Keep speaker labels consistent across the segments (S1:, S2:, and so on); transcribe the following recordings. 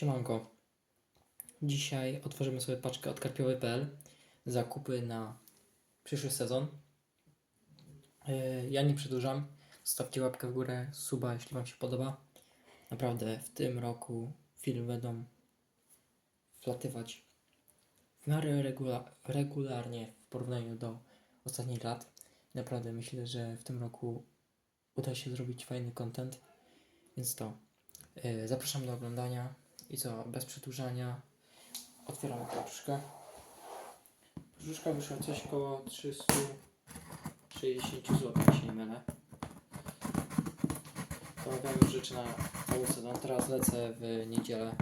S1: Siemanko. Dzisiaj otworzymy sobie paczkę od karpiowy.pl. Zakupy na przyszły sezon. Yy, Ja nie przedłużam. Stawcie łapkę w górę, suba, jeśli Wam się podoba. Naprawdę w tym roku filmy będą wlatywać w miarę regula- regularnie w porównaniu do ostatnich lat. Naprawdę myślę, że w tym roku uda się zrobić fajny content. Więc to. Yy, Zapraszam do oglądania. I co, bez przedłużania otwieramy paczkę. Paczka wyszła coś koło 360 zł, jeśli nie mylę. Zamawiam już rzeczy na cały sezon. Teraz lecę w niedzielę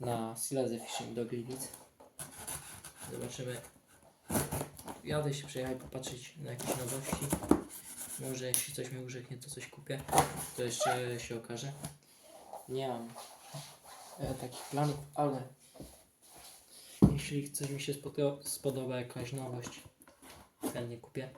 S1: na Silezy Fishing do Gliwic. Zobaczymy. Jadę się przejechać, popatrzeć na jakieś nowości. Może jeśli coś mi urzeknie, to coś kupię. To jeszcze się okaże. Nie mam e, takich planów, ale jeśli coś mi się spodo- spodoba, jakaś nowość, chętnie kupię.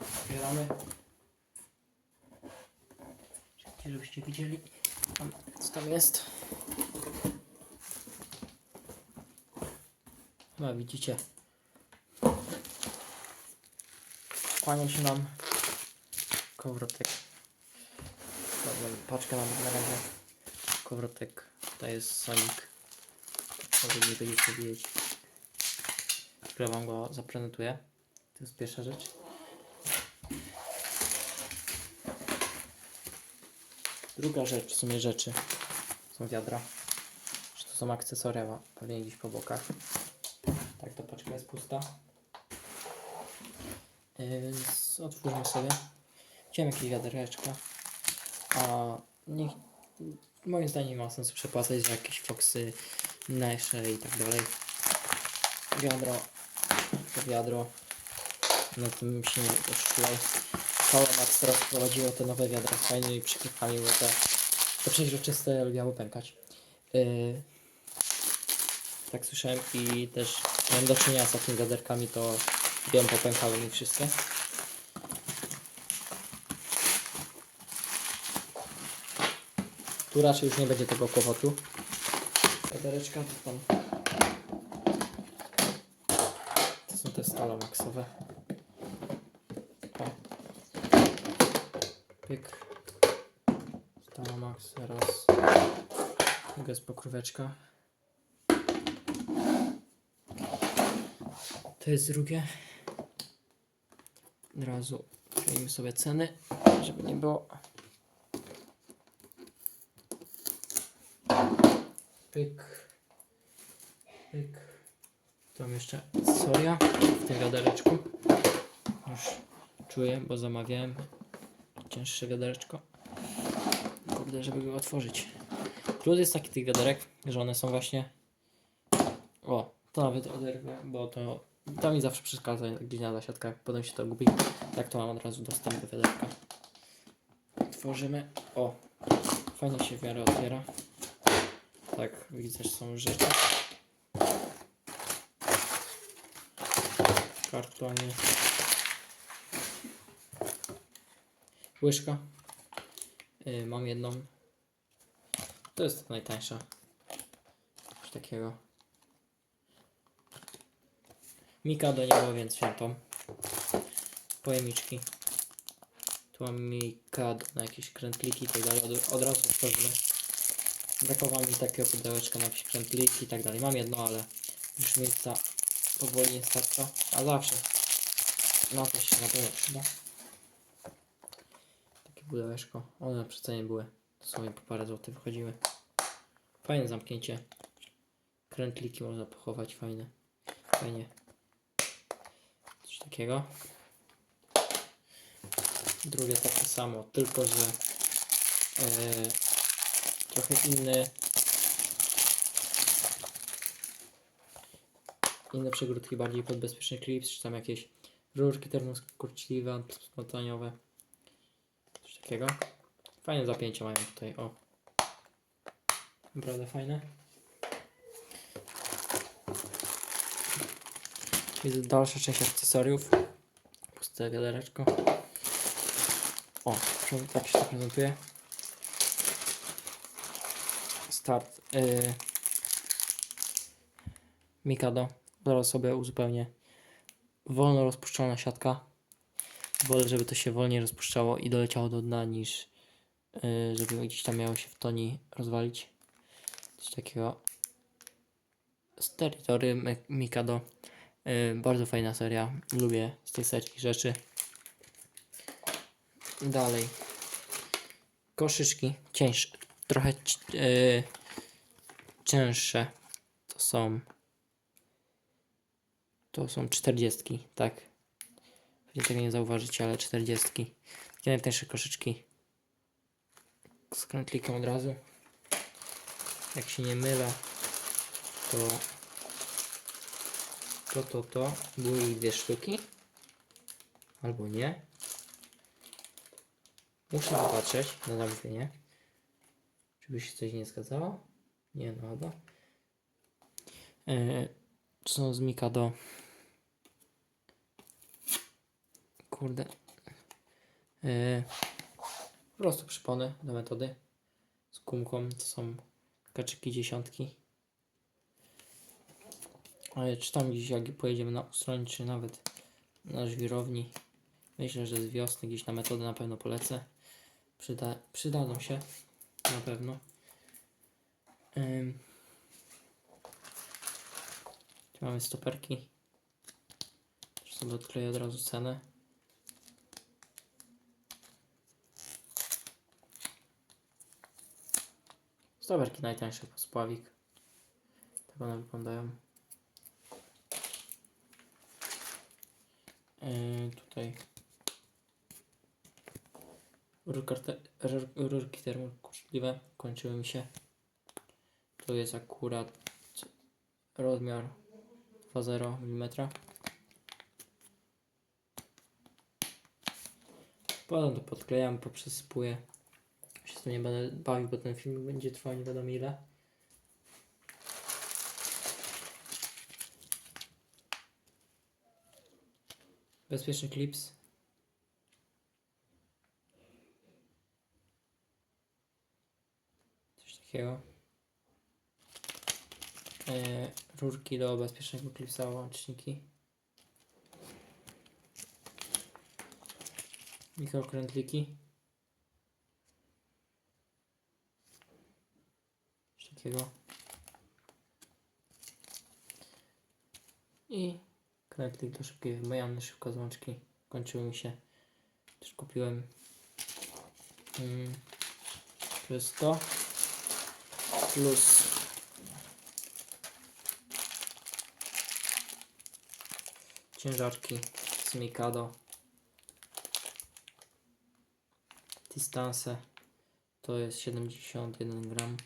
S1: Otwieramy. Żebyście widzieli, co tam jest. No widzicie. Kłania się nam kołowrotek. Dobra, paczkę nawet na razie. Kołowrotek. To jest Sonic. Może nie będziecie widzieć. Dopiero wam go zaprezentuję. To jest pierwsza rzecz. Druga rzecz, w sumie rzeczy, są wiadra. Czy to są akcesoria, pewnie gdzieś po bokach. Tak, ta paczka jest pusta. Yy, otwórzmy sobie. Chciałem jakieś wiadereczka. A nie, moim zdaniem nie ma sensu przepłacać za jakieś foksy, nesze i tak dalej. Wiadro, to wiadro. Na tym się nie oszukiwał. Max teraz wprowadziło te nowe wiadra z fajnymi przykrywkami, te, te przeźroczyste lubiały pękać. Yy, tak słyszałem i też miałem do czynienia z takimi wiaderkami, to wiem, popękały mi wszystkie. Tu raczej już nie będzie tego kłopotu. Wiadereczka to tam. To są te stalomaxowe. Pyk. Stalomax raz. Tego jest pokróweczka. To jest drugie. Od razu zmienimy sobie ceny, żeby nie było. Pyk. Pyk. Tu mam jeszcze soja w tym wiadereczku. Już czuję, bo zamawiałem cięższe wiadereczko. Kurde, żeby go otworzyć. Plus jest taki tych wiaderek, że one są właśnie o, to nawet oderwę, bo to, to mi zawsze przeszkadza gdzieś na zasiadkach, potem się to gubi. Tak to mam od razu dostęp do wiaderka. Tworzymy. O, fajnie się w miarę otwiera. Tak, widzę, że są rzeczy. Kartonie. Łyżka. Yy, mam jedną. To jest najtańsza. Coś takiego. Mikado nie było, więc wziąłem tą. Pojemniczki. Tu mam Mikado na jakieś krętliki i tak dalej. Od, od razu otworzymy. Brakowało mi takiego pudełeczka na jakieś krętliki i tak dalej. Mam jedno, ale już miejsca powoli nie starcza. A zawsze na to się na pewno przyda. Pudełeczko. One przy cenie były. Dosłownie po parę złotych wychodziły. Fajne zamknięcie. Krętliki można pochować, fajne. Fajnie. Coś takiego. Drugie takie samo, tylko że e, trochę inny inne przegródki bardziej pod bezpieczny klips, czy tam jakieś rurki termoskurczliwe, antyspontaniowe. Fajne zapięcia mają tutaj, o. Naprawdę fajne. Jest dalsza część akcesoriów. Puste wiadereczko. O, tak się to prezentuje. Start. Yy. Mikado. Zaraz sobie uzupełnię. Wolno rozpuszczalna siatka. Wolę, żeby to się wolniej rozpuszczało i doleciało do dna niż yy, żeby gdzieś tam miało się w toni rozwalić. Coś takiego. Z Territory Me- Mikado. Yy, bardzo fajna seria. Lubię z tej serii rzeczy. Dalej. Koszyczki. Cięższe. Trochę yy, cięższe. To są. To są czterdziestki, tak. Pewnie tego nie zauważycie, ale czterdziestki. Takie najtańsze koszyczki. Z krętlikiem od razu. Jak się nie mylę, to to, to, to. Były ich dwie sztuki. Albo nie. Muszę popatrzeć na zamówienie. Czy by się coś nie zgadzało? Nie, no chyba. Yy, to są z Mikado. Kurde. Yy, po prostu do metody. Z gumką. To są kaczyki dziesiątki. Ale czy tam gdzieś jak pojedziemy na ustroń, czy nawet na żwirowni. Myślę, że z wiosny gdzieś na metodę na pewno polecę. Przyda, przydadzą się na pewno. Tu mamy stoperki. Też sobie odkleję od razu cenę. Stoperki najtańsze, spławik. Tak one wyglądają. Yy, tutaj rurka te- rur- rurki termokurczliwe kończyły mi się. Tu jest akurat rozmiar 2,0 mm. Potem to podklejam, poprzesypuję. Tym nie będę bawił, bo ten film będzie trwał nie wiadomo ile. Bezpieczny klips. Coś takiego. E, rurki do bezpiecznego klipsa, łączniki. Mikrokrętliki. Coś takiego. I krętlik do szybkiej wymiany, szybko złączki. Kończyły mi się. Też kupiłem. Mm, to jest to. Plus ciężarki z Mikado. Distance to jest 71 gram.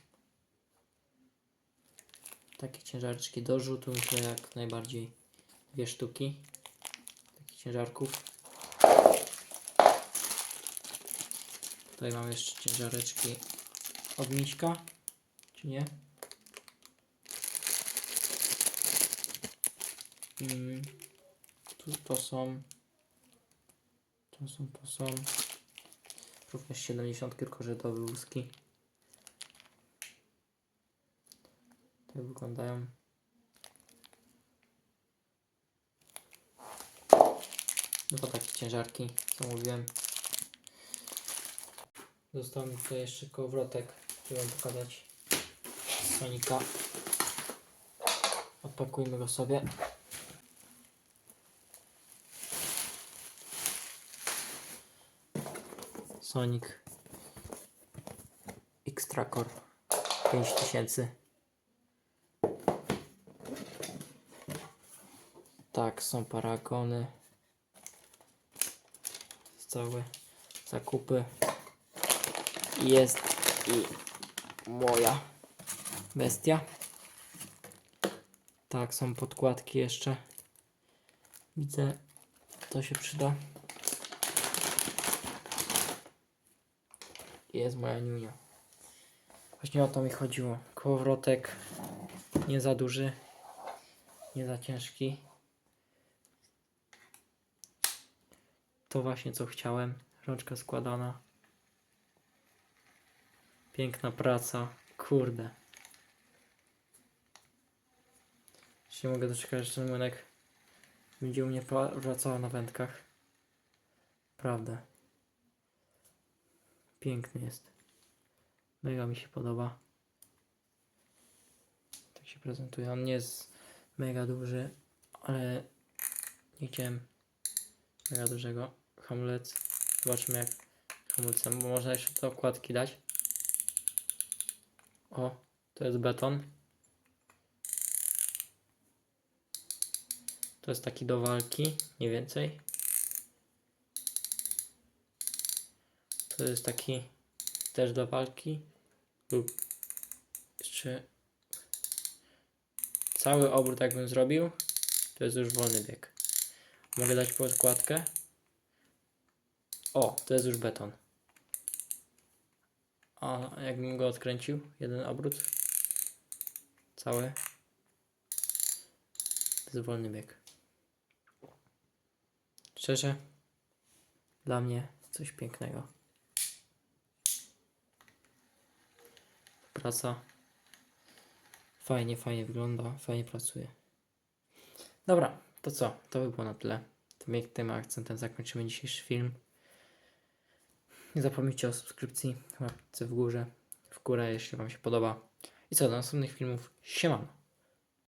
S1: Takie ciężareczki do rzutu myślę jak najbardziej dwie sztuki takich ciężarków. Tutaj mam jeszcze ciężareczki od Miśka, czy nie? Mm, tu to są, to są, to są również 70 tylko że to wózki. Tak wyglądają. No to takie ciężarki, co mówiłem. Został mi tutaj jeszcze kołowrotek, który wam pokazać Sonika. Odpakujmy go sobie. Sonic X-Tracker 5000 Tak, są paragony. Całe zakupy. Jest i moja bestia. Tak są podkładki jeszcze. Widzę to się przyda. Jest moja niunia. Właśnie o to mi chodziło. Kołowrotek nie za duży, nie za ciężki. To właśnie co chciałem. Rączka składana. Piękna praca. Kurde. Nie mogę doczekać, że ten młynek będzie u mnie pra- pracował na wędkach. Prawda. Piękny jest. Mega mi się podoba. Tak się prezentuje. On nie jest mega duży, ale nie chciałem mega dużego. Hamulec. Zobaczymy jak hamulcem, bo można jeszcze te okładki dać. O, to jest beton. To jest taki do walki, nie więcej. To jest taki też do walki. Lub jeszcze cały obrót jakbym zrobił, to jest już wolny bieg. Mogę dać podkładkę. O, to jest już beton. A jakbym go odkręcił, jeden obrót, cały, to jest wolny bieg. Szczerze, dla mnie coś pięknego. Praca fajnie, fajnie wygląda, fajnie pracuje. Dobra, to co? To by było na tyle. Tym pięknym akcentem zakończymy dzisiejszy film. Nie zapomnijcie o subskrypcji, łapce w górze, w górę, jeśli Wam się podoba. I co, do następnych filmów. Siemano!